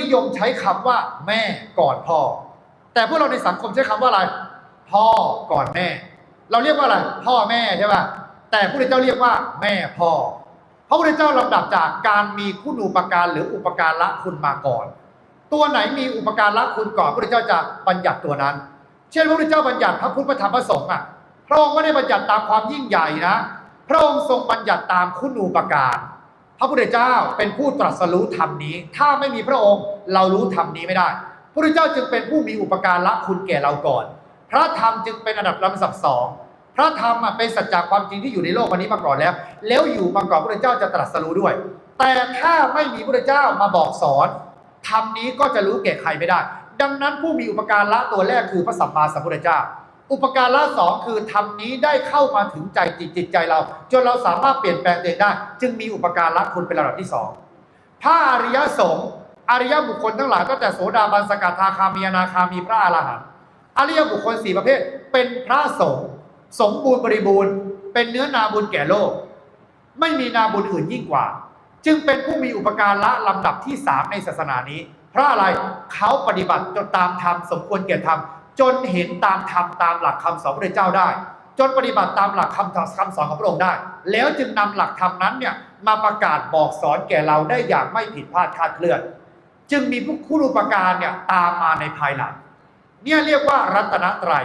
นิยมใช้คำว่าแม่ก่อนพ่อ แต่พวกเราในสังคมใช้คำว่าอะไร พ่อก่อนแม่ เราเรียกว่าอะไร พ่อแม่ใช่ป่ะแต่พระเจ้าเรียกว่าแม่พ่อพระพุทธเจ้าลำดับจากการมีคุณูปการหรืออุปการละคุณมาก่อน ตัวไหนมีอุปการละคุณก่อนพระพุทธเจ้าจะบัญญัติตัวนั้น เช่นพระพุทธเจ้าบัญญัติพระพุทธพระธรรมพระสงฆ์อะพระองค์ไม่ได้บัญญัติตามความยิ่งใหญ่นะ พระองค์ทรงบัญญัติตามคุณูปการ พระพุทธเจ้าเป็นผู้ตรัสรู้ธรรมนี้ ถ้าไม่มีพระองค์เรารู้ธรรมนี้ไม่ได้ พระพุทธเจ้าจึงเป็นผู้มีอุปการละคุณแก่เราก่อน พระธรรมจึงเป็นอันดับลำดับสองพระธรรมเป็นสัจจะความจริงที่อยู่ในโลกวันนี้มาก่อนแล้ว แล้วอยู่มาก่อนพระพุทธเจ้าจะตรัสรู้ด้วย แต่ถ้าไม่มีพระพุทธเจ้ามาบอกสอนธรรมนี้ก็จะรู้แก่ใครไม่ได้ ดังนั้นผู้มีอุปการละตัวแรกคือพระสัมมาสัมพุทธเจ้า อุปการละสองคือธรรมนี้ได้เข้ามาถึงใจจิตจิตใจเรา จนเราสามารถเปลี่ยนแปลงตัวเองได้ จึงมีอุปการละคุณเป็นระดับที่สองพระอริยสงฆ์อริยบุคคลทั้งหลายก็แต่โสดาบันสกทาคามีอนาคามีพระอรหันต์อริยบุคคลสี่ประเภท เป็นพระสงฆ์สมบูรณ์บริบูรณ์ เป็นเนื้อนาบุญแก่โลก ไม่มีนาบุญอื่นยิ่งกว่า จึงเป็นผู้มีอุปการละลำดับที่สามในศาสนานี้ เพราะอะไรเขาปฏิบัติจนตามธรรมสมควรแก่ธรรม จนเห็นตามธรรมตามหลักคำสอนพระเจ้าได้ จนปฏิบัติตามหลักคำคำสอนของพระองค์ได้ แล้วจึงนำหลักธรรมนั้นเนี่ยมาประกาศบอกสอนแก่เราได้อย่างไม่ผิดพลาดคาดเคลื่อน จึงมีผู้คู่อุปการเนี่ยตามมาในภายหลังเนี่ยเรียกว่ารัตนตรัย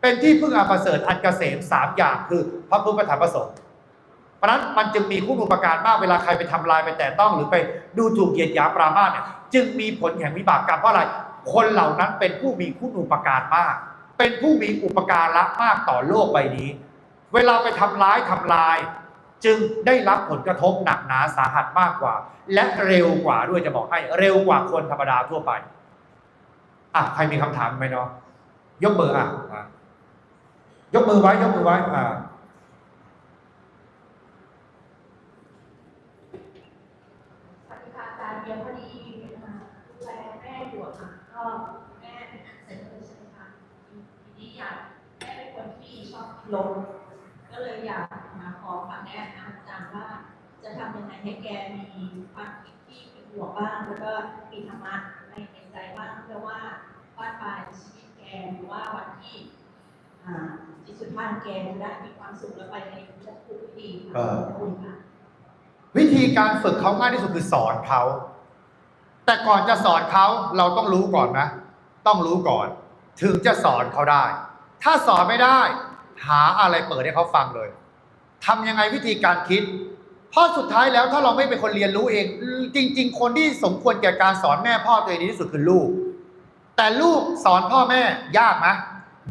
เป็นที่พึ่งอันประเสริฐอันเกษมสามอย่างคือพระพุทธธรรมพระสงฆ์เพราะนั้นมันจึงมีคุณอุปการมากเวลาใครไปทำลายไปแตะต้องหรือไปดูถูกเหยียดหยามปรามาสเนี่ยจึงมีผลแห่งวิบากกรรมเพราะอะไร คนเหล่านั้นเป็นผู้มีคุณอุปการมาก เป็นผู้มีอุปการะมากต่อโลกใบนี้ เวลาไปทำร้ายทำลาย จึงได้รับผลกระทบหนักหนาสาหัสมากกว่า และเร็วกว่าด้วยจะบอกให้เร็วกว่าคนธรรมดาทั่วไปอะใครมีคำถามไหมเนาะยกมืออะอะยกมือไว้ยกมือไว้อ่าสวัสดีค่ะอาจารย์เดียวพอดีมาดู แลแม่อยู่ค่ะก็แม่เป็นอักเสบเลยใช่ไหมคะทีนี้อยากแม่เป็นคนที่ชอบลมก็เลยอยากมาขอคำแนะนำอาจารย์ว่า จะทำยังไงให้แกมีความคิดที่เป็นบวกบ้างแล้วก็มีธรรมะในในใจบ้างเพื่อว่าบ้านปลายชีวิตแกหรือว่าวันที่อ่าจิตสุดท้ายแกจะได้มีความสุขและไปในภพภูมิที่ดีค่ะขอบคุณค่ะวิธีการฝึกเขาง่ายที่สุดคือสอนเขา แต่ก่อนจะสอนเขาเราต้องรู้ก่อนนะ ต้องรู้ก่อน ถึงจะสอนเขาได้ ถ้าสอนไม่ได้ หาอะไรเปิดให้เขาฟังเลยทำยังไงวิธีการคิด เพราะสุดท้ายแล้วถ้าเราไม่เป็นคนเรียนรู้เอง จริง ๆ คนที่สมควรแก่การสอนแม่พ่อตัวเองที่สุดคือลูก แต่ลูกสอนพ่อแม่ยากไหม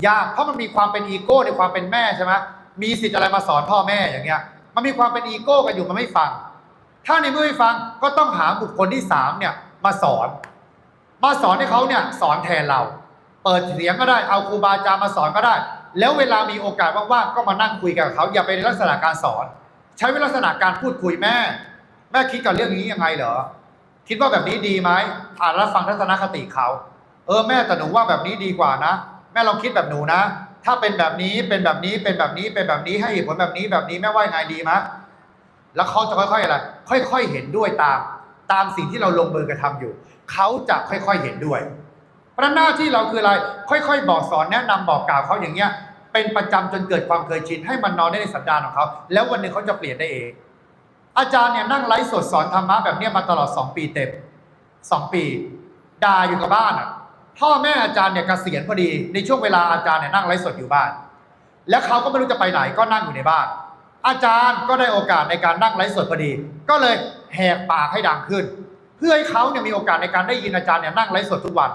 ยากเพราะมันมีความเป็นอีโก้ในความเป็นแม่ใช่ไหมมีสิทธิ์อะไรมาสอนพ่อแม่อย่างเงี้ย มันมีความเป็นอีโก้กันอยู่มันไม่ฟัง ถ้าในเมื่อไม่ฟังก็ต้องหาบุคคลที่สามเนี่ย มาสอน มาสอนให้เขาเนี่ยสอนแทนเรา เปิดเสียงก็ได้เอาครูบาอาจารย์มาสอนก็ได้ แล้วเวลามีโอกาสว่างๆก็มานั่งคุยกับเขา อย่าไปในลักษณะการสอน ใช้เป็นลักษณะการพูดคุยแม่ แม่คิดกับเรื่องนี้ยังไงเหรอคิดว่าแบบนี้ดีไหมอ่านแล้วฟังทัศนคติเขา เออแม่แต่หนูว่าแบบนี้ดีกว่านะ แม่ลองคิดแบบหนูนะ ถ้าเป็นแบบนี้เป็นแบบนี้เป็นแบบนี้เป็นแบบนี้ให้เหตุผลแบบนี้แบบนี้แม่ว่ายังไงดีมะแล้วเขาจะค่อยๆอะไรค่อย ๆ เห็นด้วยตาม ตามสิ่งที่เราลงมือกระทำอยู่ เขาจะค่อยๆเห็นด้วยเพราะหน้าที่เราคืออะไร ค่อยๆ บอกสอนแนะนำบอกกล่าวเขาอย่างเงี้ย เป็นประจำจนเกิดความเคยชิน ให้มันนอนได้ในสันดานของเขา แล้ววันหนึ่งเขาจะเปลี่ยนได้เอง อาจารย์เนี่ยนั่งไลฟ์สดสอนธรรมะแบบเนี้ยมาตลอด 2 ปีเต็ม2 ปีด่าอยู่กับบ้านอะพ่อแม่อาจารย์เนี่ยเกษียณพอดีในช่วงเวลาอาจารย์เนี่ยนั่งไลฟ์สดอยู่บ้าน แล้วเขาก็ไม่รู้จะไปไหนก็นั่งอยู่ในบ้าน อาจารย์ก็ได้โอกาสในการนั่งไลฟ์สดพอดี ก็เลยแหกปากให้ดังขึ้น เพื่อให้เขาเนี่ยมีโอกาสในการได้ยินอาจารย์เนี่ยนั่งไลฟ์สดทุกวัน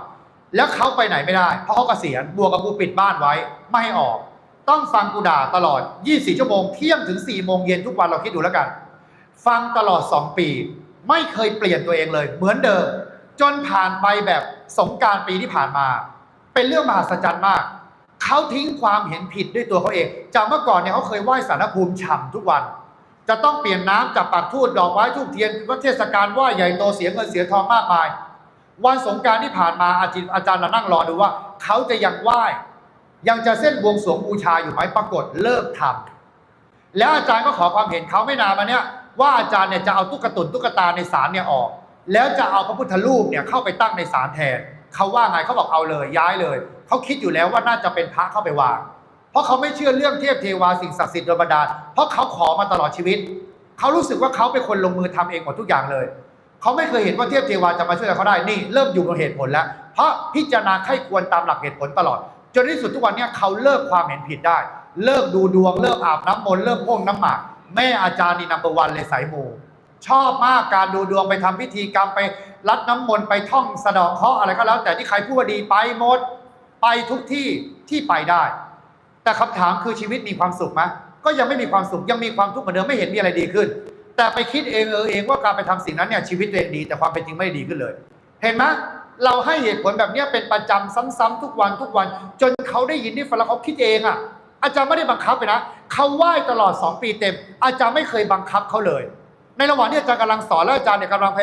แล้วเขาไปไหนไม่ได้ เพราะเขาเกษียณบวกกับกูปิดบ้านไว้ ไม่ให้ออก ต้องฟังกูด่าตลอด 24 ชั่วโมงเที่ยงถึง 4 โมงเย็นทุกวันเราคิดดูแล้วกัน ฟังตลอด 2 ปี ไม่เคยเปลี่ยนตัวเองเลย เหมือนเดิม จนผ่านไปแบบสงการปีที่ผ่านมา เป็นเรื่องมหัศจรรย์มาก เขาทิ้งความเห็นผิดด้วยตัวเขาเอง จากเมื่อก่อนเนี่ยเขาเคยไหว้สารภูมิฉ่ำทุกวัน จะต้องเปลี่ยนน้ำจากปากทูดดอกไม้ทูบเทียนวัเทศกาลไหว้ใหญ่โตเสียเงินเสียทองมากมาย วันสงการที่ผ่านมาอาจารย์อาจารย์เรานั่งรอดูว่า เขาจะยังไหว้ ยังจะเส้นบวงสรวงบูชาอยู่ไหมปรากฏเลิกทำแล้วอาจารย์ก็ขอความเห็นเขาไม่นานมาเนี้ยว่าอาจารย์เนี่ยจะเอาตุ๊กตุนตุ๊กตาในศาลเนี่ยออก แล้วจะเอาพระพุทธรูปเนี่ยเข้าไปตั้งในศาลแทน เขาว่าไงเขาบอกเอาเลยย้ายเลย เขาคิดอยู่แล้วว่าน่าจะเป็นพระเข้าไปวาง เพราะเขาไม่เชื่อเรื่องเทพเทวาสิ่งศักดิ์สิทธิ์โดยบันดาลเพราะเขาขอมาตลอดชีวิต เขารู้สึกว่าเขาเป็นคนลงมือทำเองหมดทุกอย่างเลย เขาไม่เคยเห็นว่าเทพเทวาจะมาช่วยเขาได้นี่เริ่มอยู่บนเหตุผลแล้ว เพราะพิจารณาไข้ควรตามหลักเหตุผลตลอด จนที่สุดทุกวันนี้เขาเลิกความเห็นผิดได้ เลิกดูดวงเลิกอาบน้ำมนต์เลิกพ่งน้ำหมากแม่อาจารย์นี่นัมเบอร์วันเลยสายมู ชอบมากการดูดวงไปทำพิธีกรรมไปรัดน้ำมนต์ไปท่องสะดอกเคราะห์อะไรก็แล้ว แต่ที่ใครพูดว่าดีไปหมดไปทุกที่ที่ไปได้ แต่คำถามคือชีวิตมีความสุขไหมก็ยังไม่มีความสุขยังมีความทุกข์เหมือนเดิมไม่เห็นมีอะไรดีขึ้น แต่ไปคิดเองเออเองว่าการไปทำสิ่งนั้นเนี่ยชีวิตตัวเองดี แต่ความเป็นจริงไม่ดีขึ้นเลย เห็นไหมเราให้เหตุผลแบบนี้เป็นประจำซ้ำๆทุกวันทุกวัน จนเขาได้ยินได้ฟังแล้วเขาคิดเองอะอาจารย์ไม่ได้บังคับไปนะเขาไหว้ตลอด 2 ปีเต็ม อาจารย์ไม่เคยบังคับเขาเลย ในระหว่างที่อาจารย์กำลังสอนแล้วอาจารย์เนี่ยกำลังพย